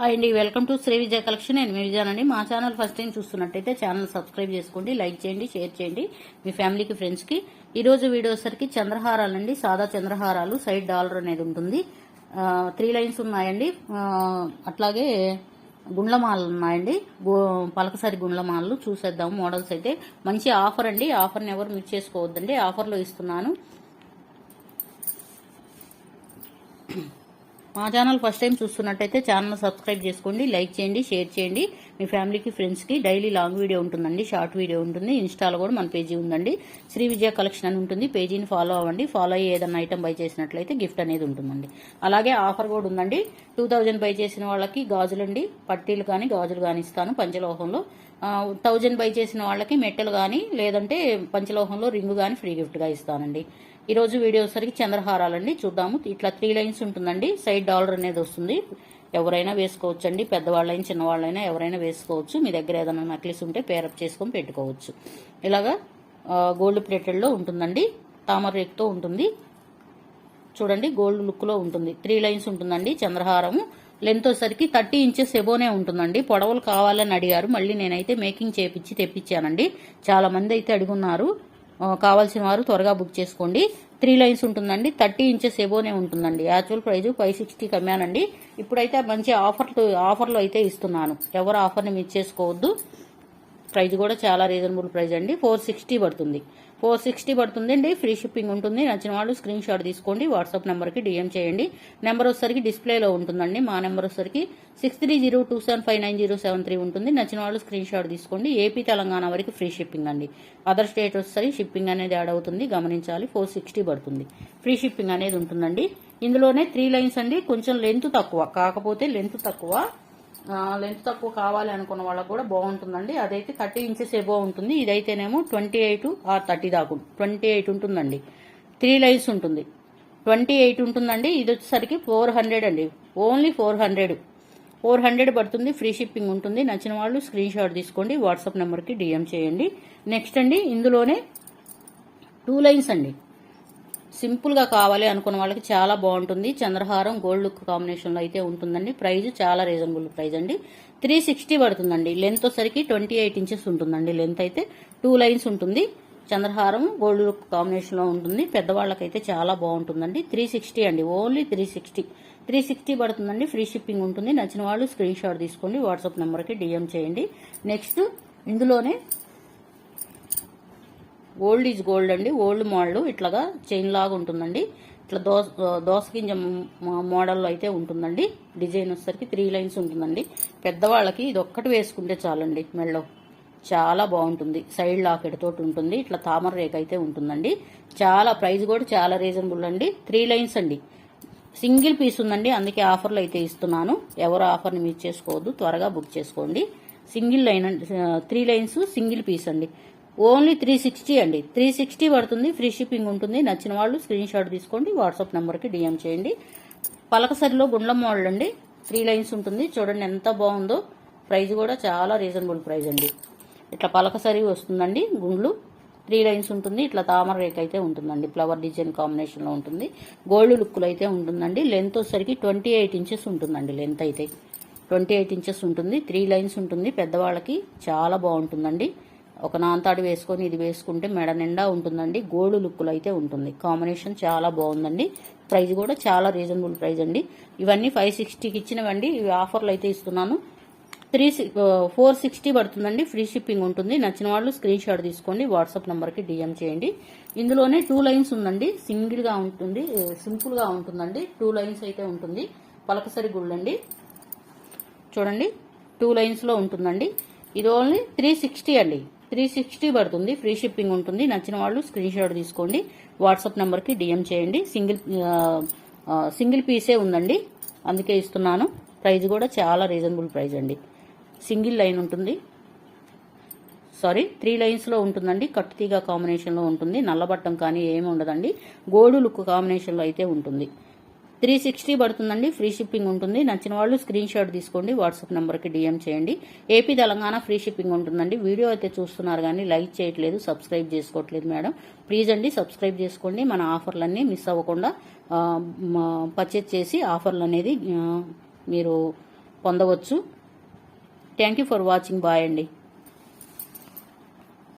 Hi అండి welcome to Shri Vijaya collection. నేను మీ విజయానండి మా ఛానల్ ఫస్ట్ టైం చూస్తున్నట్టయితే ఛానల్ సబ్స్క్రైబ్ చేసుకోండి లైక్ చేయండి షేర్ చేయండి మీ ఫ్యామిలీకి ఫ్రెండ్స్కి. ఈరోజు వీడియోసరికి వీడియో సరికి చంద్రహారాలండి. సాదా చంద్రహారాలు సైడ్ డాలర్ అనేది ఉంటుంది. త్రీ లైన్స్ ఉన్నాయండి. అట్లాగే గుండ్లమాలలు ఉన్నాయండి. పలకసారి గుండ్లమాలలు చూసేద్దాం మోడల్స్ అయితే. మంచి ఆఫర్ అండి. ఆఫర్ని ఎవరు మిస్ చేసుకోవద్దండి. ఆఫర్లో ఇస్తున్నాను. మా ఛానల్ ఫస్ట్ టైం చూస్తున్నట్టయితే ఛానల్ సబ్స్క్రైబ్ చేసుకోండి లైక్ చేయండి షేర్ చేయండి. మీ ఫ్యామిలీకి ఫ్రెండ్స్కి డైలీ లాంగ్ వీడియో ఉంటుందండి షార్ట్ వీడియో ఉంటుంది. ఇన్స్టాలో కూడా మన పేజీ ఉందండి. శ్రీ విజయ కలెక్షన్ అని ఉంటుంది. పేజీని ఫాలో అవ్వండి. ఫాలో అయ్యి ఏదైనా ఐటమ్ బై చేసినట్లయితే గిఫ్ట్ అనేది ఉంటుందండి. అలాగే ఆఫర్ కూడా ఉందండి. టూ థౌజండ్ బై చేసిన వాళ్ళకి గాజులండి పట్టీలు కానీ గాజులు కానీ ఇస్తాను పంచలోహంలో. థౌజండ్ బై చేసిన వాళ్ళకి మెట్టెలు కానీ లేదంటే పంచలోహంలో రింగు కానీ ఫ్రీ గిఫ్ట్గా ఇస్తానండి. ఈరోజు వీడియో సరికి చంద్రహారాలండి. చూద్దాము. ఇట్లా త్రీ లైన్స్ ఉంటుందండి. సైడ్ డాలర్ అనేది వస్తుంది. ఎవరైనా వేసుకోవచ్చండి. పెద్దవాళ్ళైనా చిన్నవాళ్ళైనా ఎవరైనా వేసుకోవచ్చు. మీ దగ్గర ఏదైనా నక్లీస్ ఉంటే పేరప్ చేసుకొని పెట్టుకోవచ్చు. ఇలాగా గోల్డ్ ప్లేటెడ్లో ఉంటుందండి. తామర రేకుతో ఉంటుంది. చూడండి గోల్డ్ లుక్లో ఉంటుంది. త్రీ లైన్స్ ఉంటుందండి చంద్రహారము. లెంత్ వచ్చేసరికి థర్టీ ఇంచెస్ ఎబోనే ఉంటుందండి. పొడవలు కావాలని అడిగారు. మళ్ళీ నేనైతే మేకింగ్ చేపించి తెప్పించానండి. చాలా మంది అయితే అడుగున్నారు. కావాల్సిన వారు త్వరగా బుక్ చేసుకోండి. త్రీ లైన్స్ ఉంటుందండి. థర్టీ ఇంచెస్ ఎబోనే ఉంటుందండి. యాక్చువల్ ప్రైజ్ ఫైవ్ సిక్స్టీకి అమ్మానండి ఇప్పుడైతే మంచి ఆఫర్ ఆఫర్లు అయితే ఇస్తున్నాను. ఎవరు ఆఫర్ని మిస్ చేసుకోవద్దు. ప్రైజ్ కూడా చాలా రీజనబుల్ ప్రైజ్ అండి. ఫోర్ సిక్స్టీ పడుతుంది. ఫోర్ సిక్స్టీ పడుతుంది అండి. ఫ్రీ షిప్పింగ్ ఉంటుంది. నచ్చిన వాళ్ళు స్క్రీన్ షాట్ తీసుకోండి. వాట్సాప్ నెంబర్కి డిఎం చేయండి. నెంబర్ వచ్చేసరికి డిస్ప్లేలో ఉంటుందండి. మా నెంబర్ వచ్చేసరికి six three zero two seven five nine zero seven three ఉంటుంది. నచ్చిన వాళ్ళు స్క్రీన్ షాట్ తీసుకోండి. ఏపీ తెలంగాణ వరకు ఫ్రీ షిప్పింగ్ అండి. అదర్ స్టేట్ వచ్చేసరికి షిప్పింగ్ అనేది యాడ్ అవుతుంది. గమనించాలి. ఫోర్ సిక్స్టీ పడుతుంది. ఫ్రీ షిప్పింగ్ అనేది ఉంటుందండి. ఇందులోనే త్రీ లైన్స్ అండి. కొంచెం లెంత్ తక్కువ. కాకపోతే లెంత్ తక్కువ. లెంత్ తక్కువ కావాలి అనుకున్న వాళ్ళకు కూడా బాగుంటుందండి. అదైతే థర్టీ ఇంచెస్ ఎబో ఉంటుంది. ఇదైతేనేమో ట్వంటీ ఎయిట్ ఆర్ థర్టీ దాకా ట్వంటీ ఎయిట్ ఉంటుందండి. త్రీ లైన్స్ ఉంటుంది. ట్వంటీ ఎయిట్ ఉంటుందండి. ఇది వచ్చేసరికి ఫోర్ హండ్రెడ్ అండి. Only four hundred four hundred పడుతుంది. ఫ్రీ షిప్పింగ్ ఉంటుంది. నచ్చిన వాళ్ళు స్క్రీన్ షాట్ తీసుకోండి. వాట్సాప్ నెంబర్కి డిఎం చేయండి. నెక్స్ట్ అండి ఇందులోనే టూ లైన్స్ అండి. సింపుల్గా కావాలి అనుకున్న వాళ్ళకి చాలా బాగుంటుంది. చంద్రహారం గోల్డ్ లుక్ కాంబినేషన్లో అయితే ఉంటుందండి. ప్రైజ్ చాలా రీజనబుల్ ప్రైజ్ అండి. త్రీ సిక్స్టీ పడుతుందండి. లెంత్ వచ్చరికి ట్వంటీ ఎయిట్ ఇంచెస్ ఉంటుందండి. లెంత్ అయితే టూ లైన్స్ ఉంటుంది. చంద్రహారం గోల్డ్ లుక్ కాంబినేషన్లో ఉంటుంది. పెద్దవాళ్ళకైతే చాలా బాగుంటుందండి. త్రీ సిక్స్టీ అండి. Only three sixty. Three sixty పడుతుందండి. ఫ్రీ షిప్పింగ్ ఉంటుంది. నచ్చిన వాళ్ళు స్క్రీన్ షాట్ తీసుకోండి. వాట్సాప్ నెంబర్కి డిఎం చేయండి. నెక్స్ట్ ఇందులోనే ఓల్డ్ ఈజ్ గోల్డ్ అండి. ఓల్డ్ మోడల్ ఇట్లాగా చైన్ లాగా ఉంటుందండి. ఇట్లా దోస దోస గింజ మోడల్లో అయితే ఉంటుందండి. డిజైన్ వచ్చేసరికి త్రీ లైన్స్ ఉంటుందండి. పెద్దవాళ్ళకి ఇది ఒక్కటి వేసుకుంటే చాలండి మెళ్ళో. చాలా బాగుంటుంది. సైడ్ లాకెట్ తోటి ఉంటుంది. ఇట్లా తామర రేఖ అయితే ఉంటుందండి. చాలా ప్రైస్ కూడా చాలా రీజనబుల్ అండి. త్రీ లైన్స్ అండి. సింగిల్ పీస్ ఉందండి. అందుకే ఆఫర్లు అయితే ఇస్తున్నాను. ఎవరు ఆఫర్ని మిస్ చేసుకోవద్దు. త్వరగా బుక్ చేసుకోండి. Single line three lines single piece అండి. ఓన్లీ త్రీ సిక్స్టీ అండి. త్రీ సిక్స్టీ పడుతుంది ఫ్రీ షిప్పింగ్ ఉంటుంది. నచ్చిన వాళ్ళు స్క్రీన్ షాట్ తీసుకోండి వాట్సాప్ నెంబర్కి డిఎం చేయండి. పలకసరిలో గుండ్లం మోడల్ అండి. త్రీ లైన్స్ ఉంటుంది. చూడండి ఎంత బాగుందో. ప్రైస్ కూడా చాలా రీజనబుల్ ప్రైస్ అండి. ఇట్లా పలకసరి వస్తుందండి గుండ్లు. త్రీ లైన్స్ ఉంటుంది. ఇట్లా తామర రేఖ అయితే ఉంటుందండి. ఫ్లవర్ డిజైన్ కాంబినేషన్లో ఉంటుంది. గోల్డ్ లుక్లో అయితే ఉంటుందండి. లెంత్ వచ్చేసరికి ట్వంటీ ఎయిట్ ఇంచెస్ ఉంటుందండి లెంత్ అయితే. ట్వంటీ ఎయిట్ ఇంచెస్ ఉంటుంది. త్రీ లైన్స్ ఉంటుంది. పెద్దవాళ్ళకి చాలా బాగుంటుందండి. ఒక నాంతాడు వేసుకొని ఇది వేసుకుంటే మెడ నిండా ఉంటుందండి. గోల్డ్ లుక్లో అయితే ఉంటుంది. కాంబినేషన్ చాలా బాగుందండి. ప్రైస్ కూడా చాలా రీజనబుల్ ప్రైస్ అండి. ఇవన్నీ ఫైవ్ సిక్స్టీకి ఇచ్చినవండి. ఇవి ఆఫర్లు అయితే ఇస్తున్నాను. త్రీ ఫోర్ సిక్స్టీ పడుతుందండి. ఫ్రీ షిప్పింగ్ ఉంటుంది. నచ్చిన వాళ్ళు స్క్రీన్ షాట్ తీసుకోండి. వాట్సాప్ నెంబర్కి డిఎం చేయండి. ఇందులోనే టూ లైన్స్ ఉందండి. సింగిల్గా ఉంటుంది. సింపుల్గా ఉంటుందండి. టూ లైన్స్ అయితే ఉంటుంది. పలకసరి గుళ్ళండి. చూడండి. టూ లైన్స్లో ఉంటుందండి. ఇది ఓన్లీ త్రీ సిక్స్టీ అండి. త్రీ సిక్స్టీ పడుతుంది. ఫ్రీ షిప్పింగ్ ఉంటుంది. నచ్చిన వాళ్ళు స్క్రీన్ షాట్ తీసుకోండి. వాట్సాప్ నెంబర్కి డిఎం చేయండి. సింగిల్ సింగిల్ పీసే ఉందండి. అందుకే ఇస్తున్నాను. ప్రైస్ కూడా చాలా రీజనబుల్ ప్రైస్ అండి. సింగిల్ లైన్ ఉంటుంది. సారీ త్రీ లైన్స్లో ఉంటుందండి. కట్టుతీగ కాంబినేషన్లో ఉంటుంది. నల్లబట్టం కానీ ఏమి ఉండదండి. గోల్డ్ లుక్ కాంబినేషన్లో అయితే ఉంటుంది. త్రీ సిక్స్టీ పడుతుందండి. ఫ్రీ షిప్పింగ్ ఉంటుంది. నచ్చిన వాళ్ళు స్క్రీన్ షాట్ తీసుకోండి. వాట్సాప్ నెంబర్కి డిఎం చేయండి. ఏపీ తెలంగాణ ఫ్రీ షిప్పింగ్ ఉంటుందండి. వీడియో అయితే చూస్తున్నారు కానీ లైక్ చేయట్లేదు సబ్స్క్రైబ్ చేసుకోవట్లేదు మేడం. ప్లీజ్ అండి సబ్స్క్రైబ్ చేసుకోండి. మన ఆఫర్లన్నీ మిస్ అవ్వకుండా పర్చేజ్ చేసి ఆఫర్లు అనేది మీరు పొందవచ్చు. Thank you for watching. Bye అండి.